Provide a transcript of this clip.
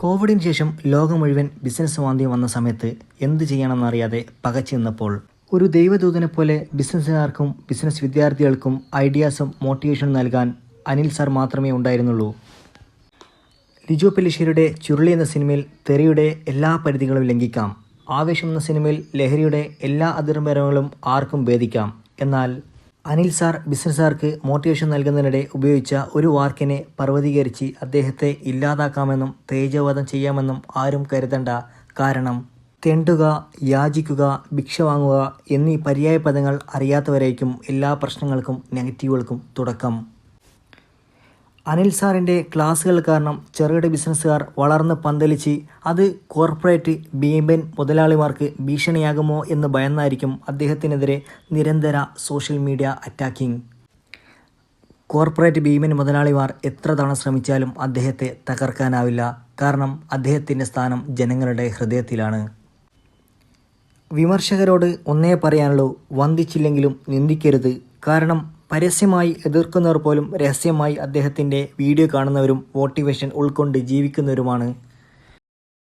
കോവിഡിന് ശേഷം ലോകം മുഴുവൻ ബിസിനസ് വാന്തിയം വന്ന സമയത്ത് എന്ത് ചെയ്യണമെന്നറിയാതെ പകച്ചു നിന്നപ്പോൾ ഒരു ദൈവദൂതനെ പോലെ ബിസിനസ്സുകാർക്കും ബിസിനസ് വിദ്യാർത്ഥികൾക്കും ഐഡിയാസും മോട്ടിവേഷനും നൽകാൻ അനിൽ സാർ മാത്രമേ ഉണ്ടായിരുന്നുള്ളൂ. ലിജോ പെല്ലിശ്ശേരിയുടെ ചുരുളി എന്ന സിനിമയിൽ തെറിയുടെ എല്ലാ പരിധികളും ലംഘിക്കാം. ആവേശം എന്ന സിനിമയിൽ ലഹരിയുടെ എല്ലാ അതിർമരങ്ങളും ആർക്കും ഭേദിക്കാം. എന്നാൽ അനിൽ സാർ ബിസിനസ്സുകാർക്ക് മോട്ടിവേഷൻ നൽകുന്നതിനിടെ ഉപയോഗിച്ച ഒരു വാക്കിനെ പർവതീകരിച്ച് അദ്ദേഹത്തെ ഇല്ലാതാക്കാമെന്നും തേജോവധം ചെയ്യാമെന്നും ആരും കരുതണ്ട. കാരണം തെണ്ടുക യാചിക്കുക ഭിക്ഷ വാങ്ങുക എന്നീ പര്യായ പദങ്ങൾ അറിയാത്തവരേക്കും എല്ലാ പ്രശ്നങ്ങൾക്കും നെഗറ്റീവുകൾക്കും തുടക്കം. അനിൽ സാറിന്റെ ക്ലാസ്സുകൾ കാരണം ചെറുകിട ബിസിനസ്സുകാർ വളർന്ന് പന്തലിച്ച് അത് കോർപ്പറേറ്റ് ഭീമൻ മുതലാളിമാർക്ക് ഭീഷണിയാകുമോ എന്ന് ഭയന്നായിരിക്കും അദ്ദേഹത്തിനെതിരെ നിരന്തര സോഷ്യൽ മീഡിയ അറ്റാക്കിംഗ്. കോർപ്പറേറ്റ് ഭീമൻ മുതലാളിമാർ എത്ര തവണ ശ്രമിച്ചാലും അദ്ദേഹത്തെ തകർക്കാനാവില്ല. കാരണം അദ്ദേഹത്തിന്റെ സ്ഥാനം ജനങ്ങളുടെ ഹൃദയത്തിലാണ്. വിമർശകരോട് ഒന്നേ പറയാനുള്ളൂ വന്ദിച്ചില്ലെങ്കിലും നിന്ദിക്കരുത്. കാരണം പരസ്യമായി എതിർക്കുന്നവർ പോലും രഹസ്യമായി അദ്ദേഹത്തിന്റെ വീഡിയോ കാണുന്നവരും മോട്ടിവേഷൻ ഉൾക്കൊണ്ട് ജീവിക്കുന്നവരുമാണ്.